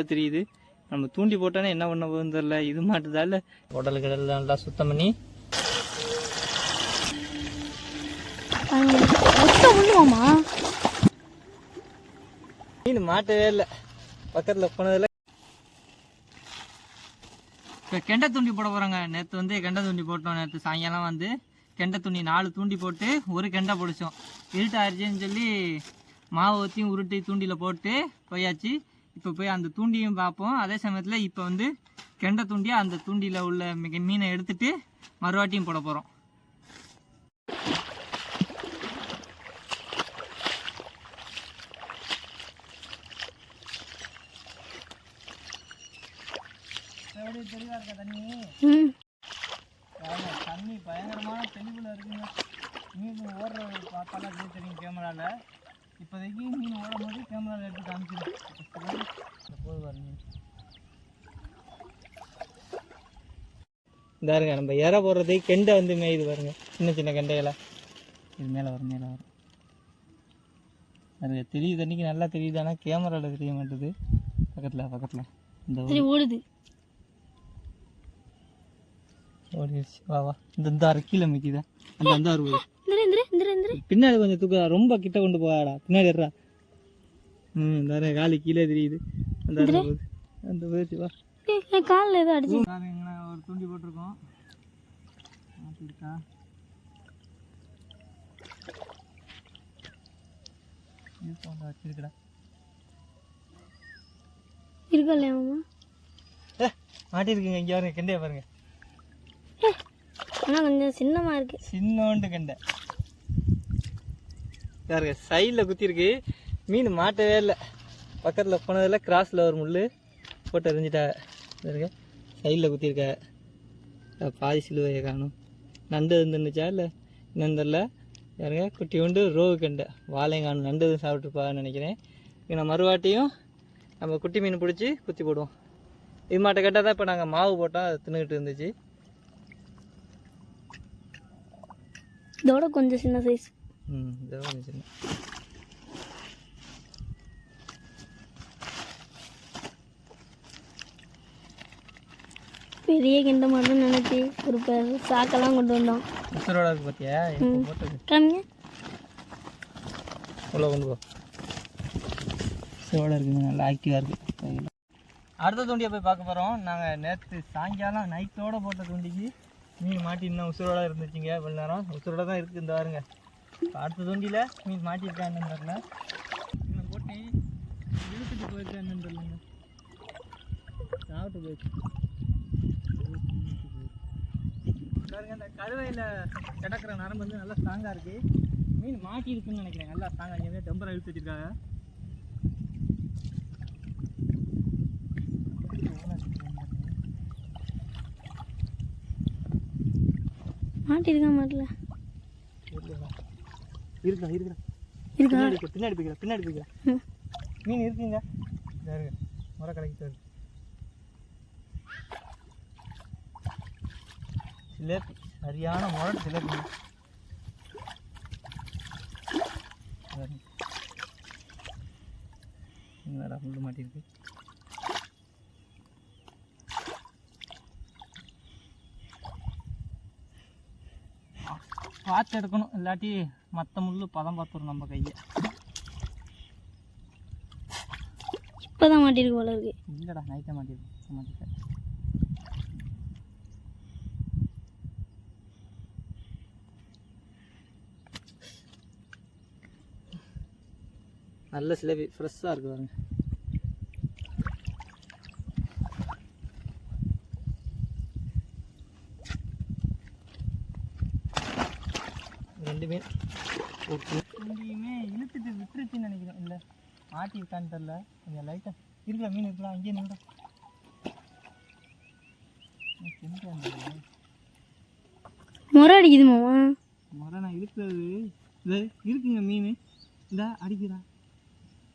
நல்லா தெரியுது. நம்ம தூண்டி போட்டானே என்ன பண்ண போகுதுன்னு தெரில இது மாட்டுதா இல்லை? உடல் கடல் நல்லா சுத்தம் பண்ணி. மீன் மாட்டவே இல்லை. பக்கத்தில் போனதில். இப்போ கெண்டை தூண்டி போட போகிறாங்க நேற்று வந்து கெண்டை தூண்டி போட்டோம். நேற்று சாயங்காலம் வந்து கெண்டை தூண்டி நாலு தூண்டி போட்டு ஒரு கெண்டை பிடிச்சோம். இருட்டு ஆயிடுச்சுன்னு சொல்லி மாவு ஊற்றியும் உருட்டி தூண்டியில் போட்டு போயாச்சு. இப்போ போய் அந்த தூண்டியும் பார்ப்போம். அதே சமயத்தில் இப்போ வந்து கெண்டை தூண்டி அந்த தூண்டியில் உள்ள மிக- மீனை எடுத்துட்டு மறுவாட்டியும் போட போகிறோம் இருக்கா தண்ணி தண்ணி பயங்கரமான தெளிவில் இருக்குங்க. மீன் ஓடுற பார்த்தாலும் தெரியும் கேமராவில் இப்போதைக்கு மீன் ஓடும் போது கேமராவில் எடுத்து காமிச்சிடும் போது பாருங்க இந்த இருங்க நம்ம இற போடுறதே கெண்டை வந்து மேயுது பாருங்க. சின்ன சின்ன கெண்டைகளை? இது மேலே வரும் மேலே வரும். பாருங்க தெரியுது தண்ணிக்கு நல்லா தெரியுது. ஆனால் கேமராவில் தெரிய மாட்டுது. பக்கத்தில் பக்கத்தில். இந்த ஓடுது. ஓடிடுச்சு வா வா. இந்த அரை கீழே மிக்கிதா அந்த அந்த இந்திர இந்திர பின்னாடி கொஞ்சம் தூக்க ரொம்ப கிட்ட கொண்டு போவாடா பின்னாடி இருடா ம் இந்த காலி கீழே தெரியுது. அந்த அறுபது அந்த போயிடுச்சு வா. காலில் ஏதோ அடிச்சு. ஒரு தூண்டி போட்டிருக்கோம். மாட்டிருக்கா. வச்சிருக்கடா? இருக்கா இல்லையா மாமா? ஏ மாட்டிருக்குங்க இங்கே பாருங்க கெண்டையை பாருங்க. ஆனால் கொஞ்சம் சின்னமாக இருக்கு. சின்னோண்டு கெண்டை பாருங்க சைடில் குத்திருக்கு மீன் மாட்டவே இல்லை. பக்கத்தில் போனதில் கிராஸில் ஒரு முள் போட்டு எரிஞ்சிட்டா பாருங்க சைடில் குத்திருக்க பாதி சிலுவையை காணும். நண்டு இருந்துச்சா இல்லை? இன்னும் தெரில பாருங்க குட்டி உண்டு ரோவு கெண்டை. வாழையும் காணும். நண்டு எதுவும் சாப்பிட்ருப்பான்னு நினைக்கிறேன். இங்கே நான் மறுவாட்டியும் நம்ம குட்டி மீன் பிடிச்சி குத்தி போடுவோம். இது மாட்டை கேட்டால் தான் இப்போ நாங்கள் மாவு போட்டோம் அது தின்னுக்கிட்டு இருந்துச்சு. இதோட கொஞ்சம் சின்ன சைஸ் ம் இதோ கொஞ்சம் சின்ன. பெரிய கிண்ட மட்டும் நினச்சி ஒரு சாக்கெல்லாம் கொண்டு வந்தோம் உசுரோட இருக்கு பார்த்தியா காமிங்க உள்ள கொண்டு போ. உசுரோட இருக்குங்க நல்லா ஆக்டிவாக இருக்குது அடுத்த தூண்டியை போய் பார்க்க போகிறோம் நாங்கள் நேற்று சாயங்காலம் நைட்டோட போட்ட தூண்டிக்கு மீன் மாட்டி இன்னும் உசுரோட இருந்துச்சுங்க இவ்வளோ நேரம் உசுரோட தான் இருக்குது இந்த பாருங்க. அடுத்த தூண்டியில் மீன் மாட்டியிருக்கா தெரில இன்னும் போட்டேன் இழுத்துட்டு போயிருக்கா என்னன்னு தெரியலங்க. சாப்பிட்டு போயிடுச்சு. பாருங்க இந்த கருவையில் கிடக்கிற நரம்பு வந்து நல்லா ஸ்ட்ராங்காக இருக்குது மீன் மாட்டியிருக்குன்னு நினைக்கிறேன். நல்லா ஸ்ட்ராங்காக இங்கே டெம்பரை இழுத்து வச்சுருக்காங்க. மாட்டிருக்கா மாட்டல. இருக்கா இருக்கா. இருக்கா? பின்னாடி போய், பின்னாடி ம். மீன் இருக்குங்க? இதா இருக்கு முறை வருது. சிலேபி சரியான முரட்டு சிலேபி. என்னடா முள்ளு மாட்டிருக்கு. பார்த்து எடுக்கணும் இல்லாட்டி மற்ற முள்ளு பதம் பார்த்துரும் நம்ம கையை. இப்போதான் மாட்டிருக்கு போல இருக்கு. இல்லைடா நைட்டே மாட்டிருக்கு. மாட்டிருக்கேன் நல்ல சிலபி ஃப்ரெஷ்ஷாக இருக்கு பாருங்க ரெண்டுமே ரெண்டையுமே இழுத்துட்டு விட்டுருச்சுன்னு நினைக்கிறேன் இல்லை மாட்டி இருக்கான்னு தெரில கொஞ்சம் லைட்டாக இருக்குல்ல மீன் இருக்கலாம் அங்கேயே நின்று முறை அடிக்குது மாமா முறை நான் இருக்கிறது இது இருக்குங்க மீன். இந்த அடிக்கிறா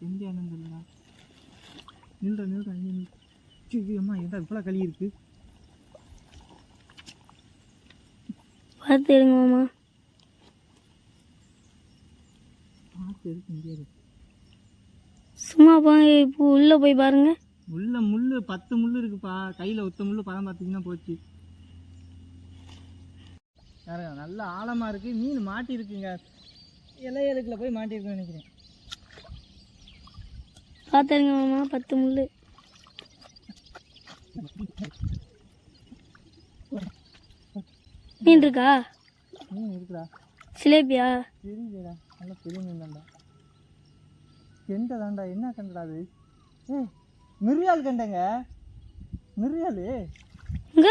எந்த இடம் தெரியலடா. நில்ற நில்ற அங்கே அம்மா என்ன இவ்வளோ களி இருக்கு? பார்த்து எடுங்க மாமா. பார்த்து இங்கே இருக்கு சும்மா போய் இப்போ உள்ளே போய் பாருங்க. உள்ள முள்ளு பத்து முள்ளு இருக்குப்பா. கையில் ஒத்த முள்ளு பதம் பார்த்தீங்கன்னா போச்சு. நல்ல ஆழமாக இருக்குது மீன் மாட்டியிருக்குங்க இலையலுக்குள்ள போய் மாட்டியிருக்குன்னு நினைக்கிறேன். பார்த்துருங்க மாமா பத்து முள் மீன் இருக்கா? மீன் இருக்குடா. சிலேபியா? தெரியலடா நல்ல பெரிய மீன் தான்டா. கெண்டை தான்டா என்ன கண்டடா அது? ஏய் மிரியால் கண்டங்க. மிரியால் இங்க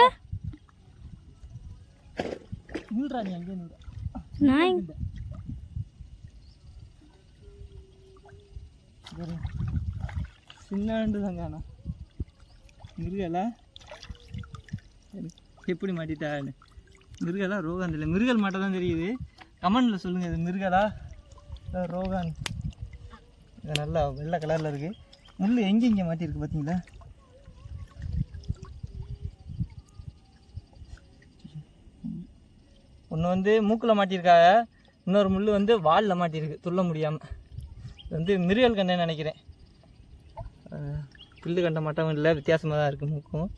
நில்றா நீ அங்கேயே நில்றா. நான் சின்னாண்டு தாங்க அண்ணா மிருகலா எப்படி மாட்டிட்டான்னு மிருகலா ரோகான் இல்லை மிருகல் மாட்ட தான் தெரியுது. கமெண்டில் சொல்லுங்கள் இது மிருகலா ரோகான்? இது நல்லா வெள்ளை கலரில் இருக்குது முள் எங்கே இங்கே மாட்டியிருக்கு பார்த்தீங்களா ஒன்று வந்து மூக்கில் மாட்டியிருக்காங்க. இன்னொரு முள் வந்து வாலில் மாட்டியிருக்கு. துள்ள முடியாமல் இது வந்து மிருகல் கண்டேன்னு நினைக்கிறேன். புல்லு கண்ட மாட்டவும் இல்லை வித்தியாசமாக தான் இருக்குது மூக்கும்.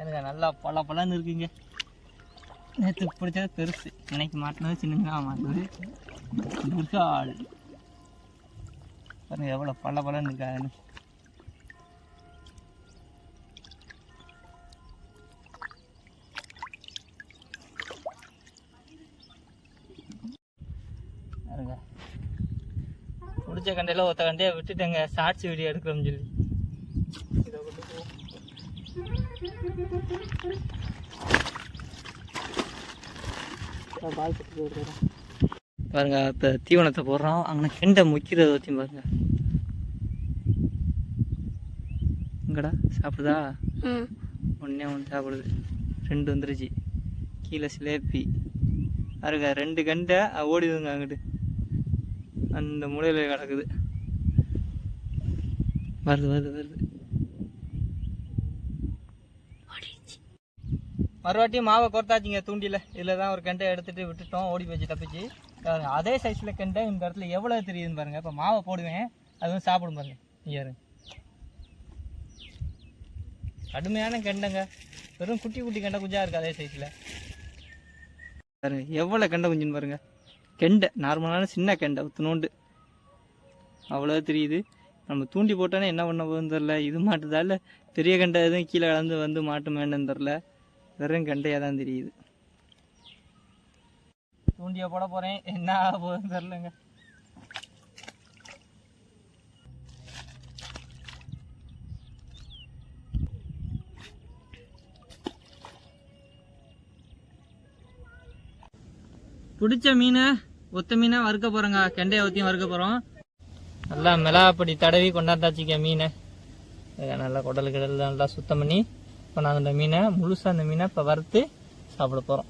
எனக்கு நல்லா பல பலன்னு இருக்குங்க. நேற்று பிடிச்சது பெருசு. இன்னைக்கு மாட்டினது சின்னதாக மாட்டுது மிருகால் பாருங்க எவ்வளோ பல பலன்னு இருக்காதுன்னு பிடிச்ச கண்டையில் ஒருத்த கண்டையை விட்டுட்டேங்க ஷார்ட்ஸ் வீடியோ எடுக்கிறோம்னு சொல்லி. பால் கட்டி பாருங்க இப்போ தீவனத்தை போடுறோம். அங்கே கெண்டை முக்கிறத வச்சு பாருங்க. எங்கடா சாப்பிடுதா? ஒன்றே ஒன்று சாப்பிடுது. ரெண்டு வந்துருச்சு. கீழே சிலேப்பி பாருங்க ரெண்டு கண்டை ஓடிதுங்க அங்கிட்டு. அந்த மூலையில் கிடக்குது. வருது வருது வருது. மறுவாட்டி மாவை கொர்த்தாச்சிங்க தூண்டில. இதில் தான் ஒரு கெண்டை எடுத்துட்டு விட்டுட்டோம். ஓடி போச்சு தப்பிச்சு. அதே சைஸில் கெண்டை இந்த இடத்துல எவ்வளோ தெரியுதுன்னு பாருங்க. இப்போ மாவை போடுவேன் அது வந்து சாப்பிடும் பாருங்க. இங்க கடுமையான கெண்டைங்க. வெறும் குட்டி குட்டி கெண்டை குஞ்சா இருக்கு அதே சைஸில் பாருங்க எவ்வளோ கெண்டை குஞ்சுன்னு பாருங்க. கெண்டை நார்மலான சின்ன கெண்டை உத்துனோண்டு அவ்வளோ தெரியுது. நம்ம தூண்டி போட்டோன்னே என்ன பண்ண போகுதுன்னு தெரில இது மாட்டுதா இல்லை பெரிய கெண்டை எதுவும் கீழே கலந்து வந்து மாட்டுமேன்னு தெரில வெறும் கெண்டையாக தான் தெரியுது. தூண்டியை போட போகிறேன் என்ன ஆக போகுதுன்னு தெரிலங்க பிடிச்ச மீனை ஒத்த மீனை வறுக்க போகிறோங்க கெண்டையை ஒத்தியும் வறுக்க போகிறோம் நல்லா மிளகாப்பொடி தடவி கொண்டாந்தாச்சுக்க மீனை. நல்லா குடல் கிடல் நல்லா சுத்தம் பண்ணி இப்போ இந்த மீனை முழுசாக அந்த மீனை இப்போ வறுத்து சாப்பிட போகிறோம்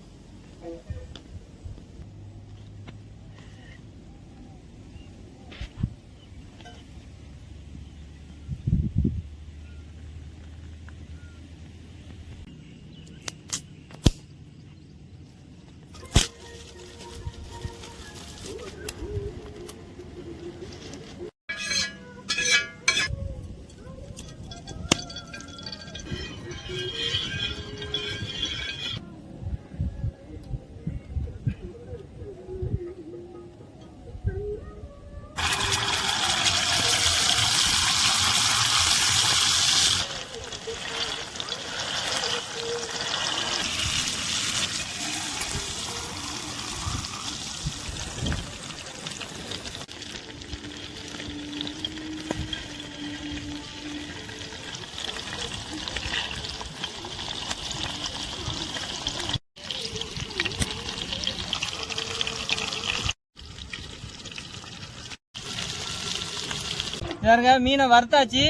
பாருங்க மீனை வறுத்தாச்சு.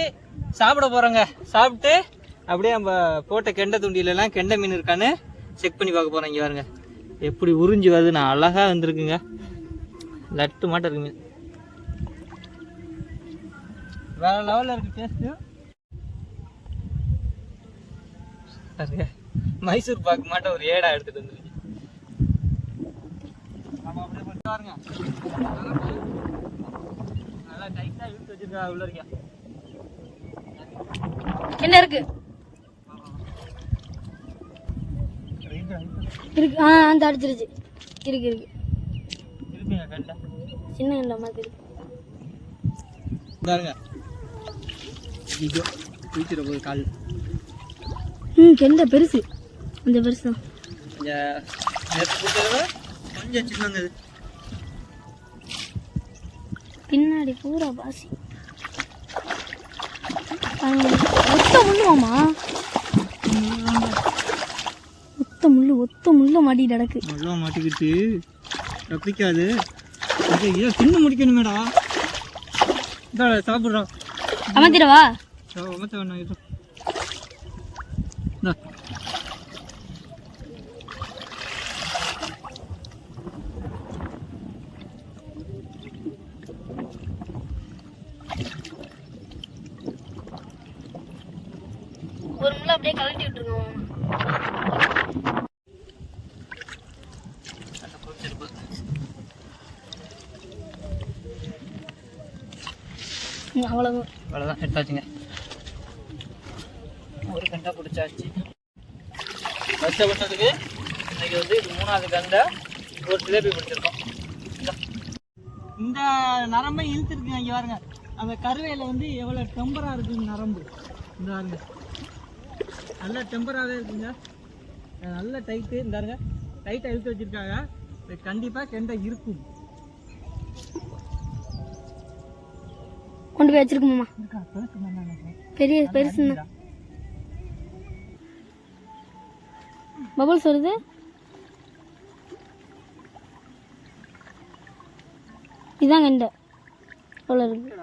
சாப்பிட போகிறோங்க சாப்பிட்டு அப்படியே நம்ம போட்ட கெண்டை தூண்டிலெல்லாம் கெண்டை மீன் இருக்கான்னு செக் பண்ணி பார்க்க போகிறோம் இங்கே பாருங்க. எப்படி உறிஞ்சி வருது நான் அழகாக வந்திருக்குங்க. லட்டு மாட்டம் இருக்கு மீன். வேற லெவலில் இருக்கு டேஸ்ட்டு பாருங்க மைசூர் பாக்கு மாட்ட ஒரு ஏடா எடுத்துட்டு வந்துருக்கு. அப்படியே பாருங்க நல்லா டைட்டாக இழுத்து வச்சிருக்கா உள்ள இருக்கியா? என்ன இருக்கு? இருக்கு. ஆ அந்த அடிச்சிருச்சு. இருக்கு இருக்கு. கண்டா? சின்ன இல்லை மாதிரி இருக்கு. பாருங்க ஐயோ தூக்கிற போது கால். ம் கெண்ட பெருசு. அந்த பெருசு தான் கொஞ்சம் சின்னங்க பின்னாடி பூரா பாசி. பாருங்க. ஒத்த முள்ளு மாமா. ஒத்த முள்ளு ஒத்த முள்ள மாட்டிட்டு கிடக்கு. நல்லா மாட்டிக்கிட்டு தப்பிக்காது ஐயோ தின்னு முடிக்கணுமேடா. இதாடா சாப்பிட்றோம். அமர்த்திடவா அமத்த வேணாம் அப்படியே கழட்டி பொரிச்சிருப்பு. அவ்வளோதான் அவ்வளோதான் எடுத்தாச்சுங்க. ஒரு கண்டா பிடிச்சாச்சு. கஷ்டப்பட்டதுக்கு இன்னைக்கு வந்து இது மூணாவது கண்டை ஒரு ஜிலேபி பிடிச்சிருக்கோம். இந்தா. நரம்பை இழுத்துருக்குங்க இங்கே பாருங்க. அந்த கருவேல வந்து எவ்வளோ டெம்பராக இருக்குங்க நரம்பு. இந்த பாருங்க. நல்ல டெம்பராகவே இருக்குங்க. நல்ல டைட்டு இந்த பாருங்க. டைட்டாக இழுத்து வச்சிருக்காங்க. இது கண்டிப்பாக கெண்டை இருக்கும். கொண்டு போய் வச்சிருக்கு மாமா. இருக்கா? பெருசு தானே. பெரிய பெருசு பபுள்ஸ் வருது? இதான் கெண்டை. அவ்வளோ இருக்கு.